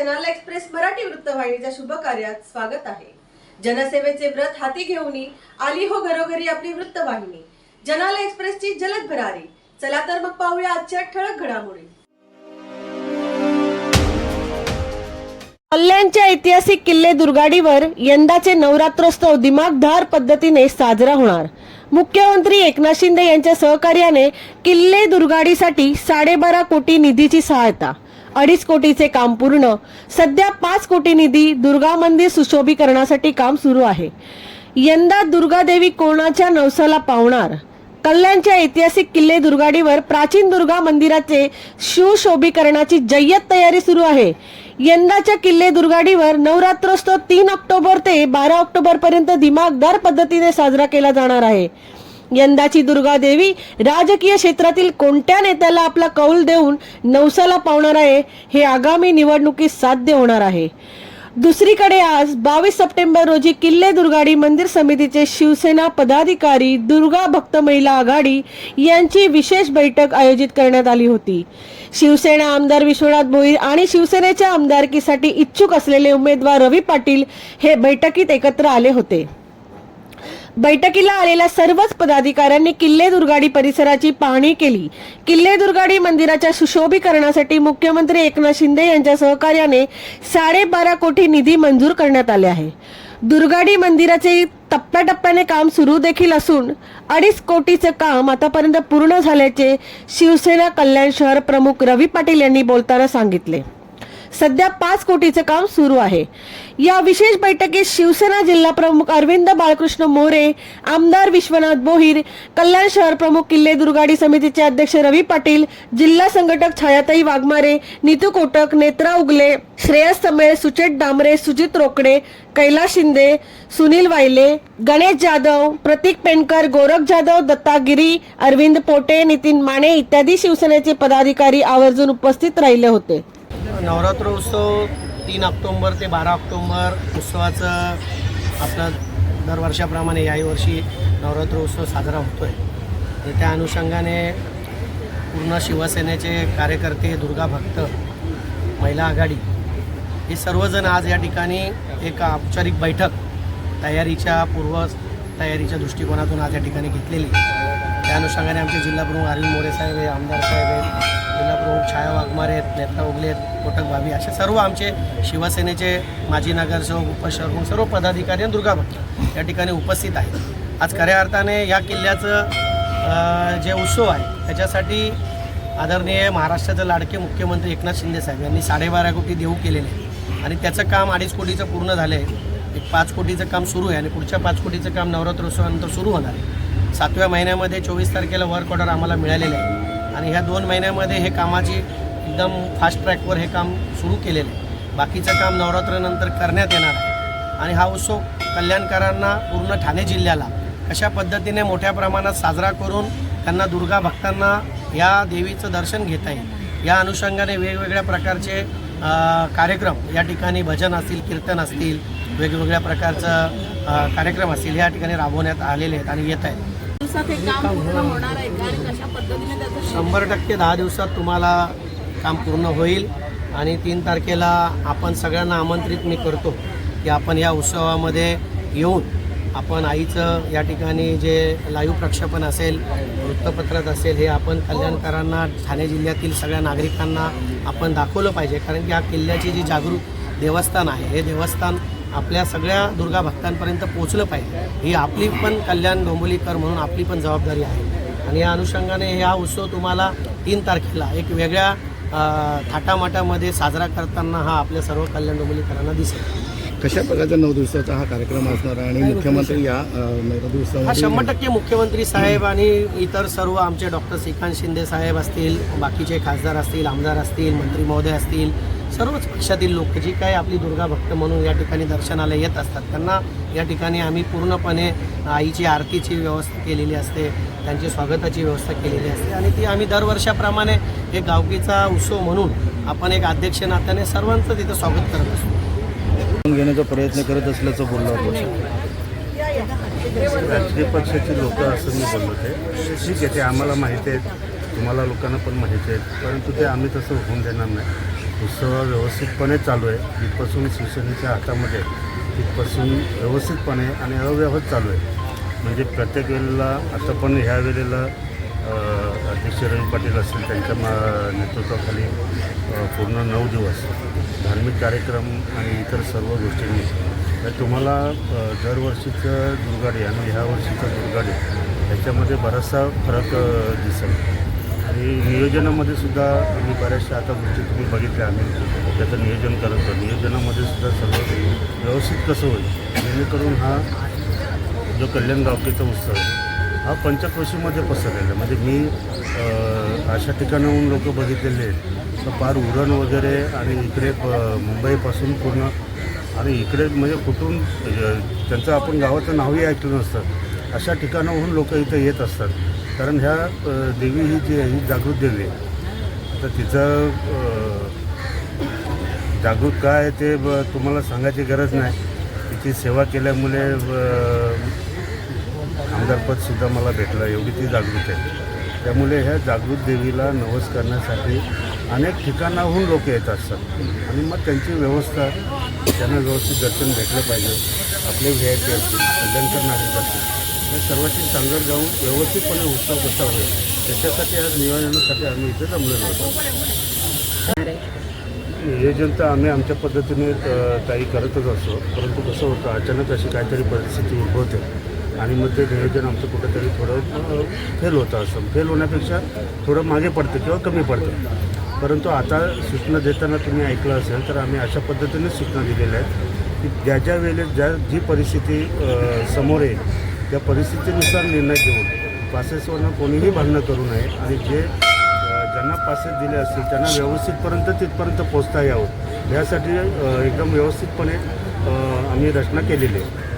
जनाला एक्सप्रेस मराठी वृत्तवाहिनीच्या शुभ कार्यात स्वागत आहे. जनसेवेचे व्रत हाती घेऊन आली हो घरोघरी आपली वृत्तवाहिनी. जनाला एक्सप्रेसची जलद भरारी. चला तर मग पाहूया आजच्या ठळक घडामोडी. कल्याणच्या ऐतिहासिक किल्ले दुर्गाडीवर यंदाचे नवरात्रोत्सव दिमागधार पद्धतीने साजरा होणार. मुख्यमंत्री एकनाथ शिंदे यांच्या सहकार्याने किल्ले दुर्गाडीसाठी साडेबारा कोटी निधीची सहायता. अडीच कोटीचे काम पूर्ण. सध्या पाच कोटी निधी दुर्गा मंदिर सुशोभीकरणासाठी काम सुरू आहे. यंदा दुर्गादेवी कोणाच्या नवसाला पावणार? कल्याणच्या ऐतिहासिक किल्ले दुर्गाडीवर प्राचीन दुर्गा मंदिराचे सुशोभीकरणाची जय्यत तयारी सुरू आहे. यंदाच्या किल्ले दुर्गाडीवर नवरात्रोत्सव तीन ऑक्टोबर ते बारा ऑक्टोबर पर्यंत दिमागदार पद्धतीने साजरा केला जाणार आहे. यंदाची दुर्गा देवी राजकीय क्षेत्रातील कोणत्या नेत्याला आपला कौल देऊन नवसाला पावणार आहे हे आगामी निवडणुकीत साध्य होणार आहे. दुसरीकडे आज बावीस सप्टेंबर रोजी किल्ले दुर्गाडी मंदिर समितीचे शिवसेना पदाधिकारी दुर्गा भक्त महिला आघाडी यांची विशेष बैठक आयोजित करण्यात आली होती. शिवसेना आमदार विश्वनाथ भोईर आणि शिवसेनेच्या आमदारकीसाठी इच्छुक असलेले उमेदवार रवी पाटील हे बैठकीत एकत्र आले होते. बैठकीला आलेल्या सर्वच पदाधिकाऱ्यांनी किल्ले दुर्गाडी परिसराची पाहणी केली. किल्ले दुर्गाडी मंदिराच्या सुशोभीकरणासाठी मुख्यमंत्री एकनाथ शिंदे यांच्या सहकार्याने साडेबारा कोटी निधी मंजूर करण्यात आले आहे. दुर्गाडी मंदिराचे टप्प्याटप्प्याने काम सुरू देखील असून अडीच कोटीचं काम आतापर्यंत पूर्ण झाल्याचे शिवसेना कल्याण शहर प्रमुख रवी पाटील यांनी बोलताना सांगितले. सध्या पाच कोटीचे काम सुरू आहे. या विशेष बैठकीत शिवसेना जिल्हा प्रमुख अरविंद बाळकृष्ण मोरे आमदार विश्वनाथ बोहीर कल्याण शहर प्रमुख किल्ले दुर्गाडी समितीचे अध्यक्ष रवी पाटील जिल्हा संघटक छायाताई वाघमारे नीतू कोटक नेत्रा उगले श्रेयस तमेळ सुचेत डांबरे सुजित रोकडे कैलास शिंदे सुनील वायले गणेश जाधव प्रतीक पेनकर गोरख जाधव दत्तागिरी अरविंद पोटे नितीन माने इत्यादी शिवसेनेचे पदाधिकारी आवर्जून उपस्थित राहिले होते. नवरात्र उत्सव तीन ऑक्टोंबर ते बारा ऑक्टोंबर. उत्सवाचं आपलं दरवर्षाप्रमाणे याही वर्षी नवरात्र उत्सव साजरा होतो आहे त्या अनुषंगाने पूर्ण शिवसेनेचे कार्यकर्ते दुर्गा भक्त महिला आघाडी हे सर्वजण आज या ठिकाणी एक औपचारिक बैठक तयारीच्या पूर्व तयारीच्या दृष्टिकोनातून आज या ठिकाणी घेतलेली त्या अनुषंगाने आमचे जिल्हाप्रमुख अरविंद मोरे साहेब आहे आमदार साहेब आहेत छाया वाघमारे आहेत नेता उगले आहेत कोटक भाभी असे सर्व आमचे शिवसेनेचे माजी नगरसेवक उपशहरप्रमुख हो, सर्व पदाधिकारी आणि दुर्गा भक्त या ठिकाणी उपस्थित आहेत. आज खऱ्या अर्थाने या किल्ल्याचं जे उत्सव आहे त्याच्यासाठी आदरणीय महाराष्ट्राचे लाडके मुख्यमंत्री एकनाथ शिंदे साहेब यांनी साडेबारा कोटी देऊ केलेले आहे आणि त्याचं काम अडीच कोटीचं पूर्ण झालं आहे. एक पाच कोटीचं काम सुरू आहे आणि पुढच्या पाच कोटीचं काम नवरात्रोत्सवानंतर सुरू होणार आहे. सातव्या महिन्यामध्ये चोवीस तारखेला वर्क ऑर्डर आम्हाला मिळालेलं आहे. आणि ह्या दोन महिन्यामध्ये हे कामाची एकदम फास्ट ट्रॅकवर हे काम सुरू केलेलं. आहे बाकीचं काम नवरात्रानंतर करण्यात येणार आहे. आणि हा उत्सव कल्याणकरांना पूर्ण ठाणे जिल्ह्याला कशा पद्धतीने मोठ्या प्रमाणात साजरा करून त्यांना दुर्गा भक्तांना या देवीचं दर्शन घेता येईल या अनुषंगाने वेगवेगळ्या प्रकारचे कार्यक्रम या ठिकाणी भजन असतील कीर्तन असतील वेगवेगळ्या प्रकारचं कार्यक्रम असतील या ठिकाणी राबवण्यात आलेले आहेत आणि येत आहेत. दिवसात हे काम पूर्ण होणार आहे का? आणि कशा पद्धतीने त्याचं शंभर टक्के दहा दिवसात तुम्हाला काम पूर्ण होईल. आणि तीन तारखेला आपण सगळ्यांना आमंत्रित मी करतो की आपण या उत्सवामध्ये येऊन आपण आईचं या ठिकाणी जे लाईव्ह प्रक्षेपण असेल वृत्तपत्रात असेल हे आपण कल्याणकरांना ठाणे जिल्ह्यातील सगळ्या नागरिकांना आपण दाखवलं पाहिजे. कारण की या किल्ल्याची जी जागृत देवस्थान आहे हे देवस्थान आपल्या सगळ्या दुर्गा भक्तांपर्यंत पोचलं पाहिजे. ही आपली पण कल्याण डोंबोलीकर म्हणून आपली पण जबाबदारी आहे. आणि या अनुषंगाने हा उत्सव तुम्हाला तीन तारखेला एक वेगळ्या थाटामाटामध्ये साजरा करताना हा आपल्या सर्व कल्याण डोंबोलीकरांना दिसेल. कशा प्रकारचा नऊ दिवसाचा हा कार्यक्रम असणार आहे? आणि मुख्यमंत्री या दिवसामध्ये शंभर टक्के मुख्यमंत्री साहेब आणि इतर सर्व आमचे डॉक्टर श्रीकांत शिंदे साहेब असतील बाकीचे खासदार असतील आमदार असतील मंत्री महोदय असतील सर्वच पक्षातील लोक जी काही आपली दुर्गा भक्त म्हणून या ठिकाणी दर्शनाला येत असतात त्यांना या ठिकाणी आम्ही पूर्णपणे आईची आरतीची व्यवस्था केलेली असते त्यांची स्वागताची व्यवस्था केलेली असते आणि ती आम्ही दरवर्षाप्रमाणे एक गावकीचा उत्सव म्हणून आपण एक अध्यक्ष नात्याने सर्वांचं तिथं स्वागत करत असतो. घेण्याचा प्रयत्न करत असल्याचं बोललो होतो राजकीय पक्षाचे लोक असं मी बोललो ते. ठीक आहे ते आम्हाला माहिती आहेत तुम्हाला लोकांना पण माहिती आहेत परंतु ते आम्ही तसं होऊन देणार नाही. उत्सव व्यवस्थितपणे चालू आहे. इथपासून शिवसेनेच्या हातामध्ये इथपासून व्यवस्थितपणे आणि अव्यवहार चालू आहे. म्हणजे प्रत्येक वेळेला आता पण ह्या वेळेला अध्यक्ष रवी पाटील असतील त्यांच्या मा नेतृत्वाखाली पूर्ण नऊ दिवस धार्मिक कार्यक्रम आणि इतर सर्व गोष्टींनी. तर तुम्हाला दरवर्षीचं दुर्गाडी आणि ह्या वर्षीचं दुर्गाडी ह्याच्यामध्ये बराचसा फरक दिसेल. आणि नियोजनामध्ये सुद्धा आम्ही बऱ्याचशा आता गोष्टी तुम्ही बघितल्या आम्ही त्याचं नियोजन करत होतो. नियोजनामध्ये सुद्धा सर्व व्यवस्थित कसं होईल? जेणेकरून हा जो कल्याण गावकीचा उत्सव आहे हा पंचक्रोशीमध्ये पसरलेला आहे. म्हणजे मी अशा ठिकाणाहून लोक बघितलेले आहेत. तर पार उरण वगैरे आणि इकडे प- मुंबईपासून पूर्ण आणि इकडे म्हणजे कुठून त्यांचं आपण गावाचं नावही ऐकलं नसतं. अशा ठिकाणाहून लोक इथं येत असतात. कारण ह्या देवी ही जी आहे ही जागृत देवी आहे. तर तिचं जागृत काय आहे ते ब- तुम्हाला सांगायची गरज नाही. तिची सेवा केल्यामुळे ब- आमदारपदसुद्धा मला भेटलं एवढी ती जागृत आहे. त्यामुळे ह्या जागृत देवीला नवस करण्यासाठी अनेक ठिकाणाहून लोक येत असतात. आणि मग त्यांची व्यवस्था त्यांना व्यवस्थित दर्शन भेटलं पाहिजे. आपले व्ही आय पी असतील कल्याणकर नागरिक असतील या सर्वांची सांगड जाऊन व्यवस्थितपणे उत्सव कसा होईल. त्याच्यासाठी आज नियोजनासाठी आम्ही इथे जमलेलो होतो नियोजन तर आम्ही आमच्या पद्धतीने काही करतच असतो. परंतु कसं होतं अचानक अशी काहीतरी परिस्थिती उद्भवते. आणि मग ते नियोजन आमचं कुठेतरी थोडं फेल होतं असं. फेल होण्यापेक्षा थोडं मागे पडतं किंवा कमी पडतं. परंतु आता सूचना देताना तुम्ही ऐकलं असेल तर आम्ही अशा पद्धतीने सूचना दिलेल्या आहेत की ज्या ज्या वेळेस ज्या जी परिस्थिती समोर येईल त्या परिस्थितीनुसार निर्णय घेऊन पासेसवरनं कोणीही भांडणं करू नये. आणि जे ज्यांना पासेस दिले असतील त्यांना व्यवस्थितपर्यंत तिथपर्यंत पोचता यावं. यासाठी एकदम व्यवस्थितपणे आम्ही रचना केलेली आहे.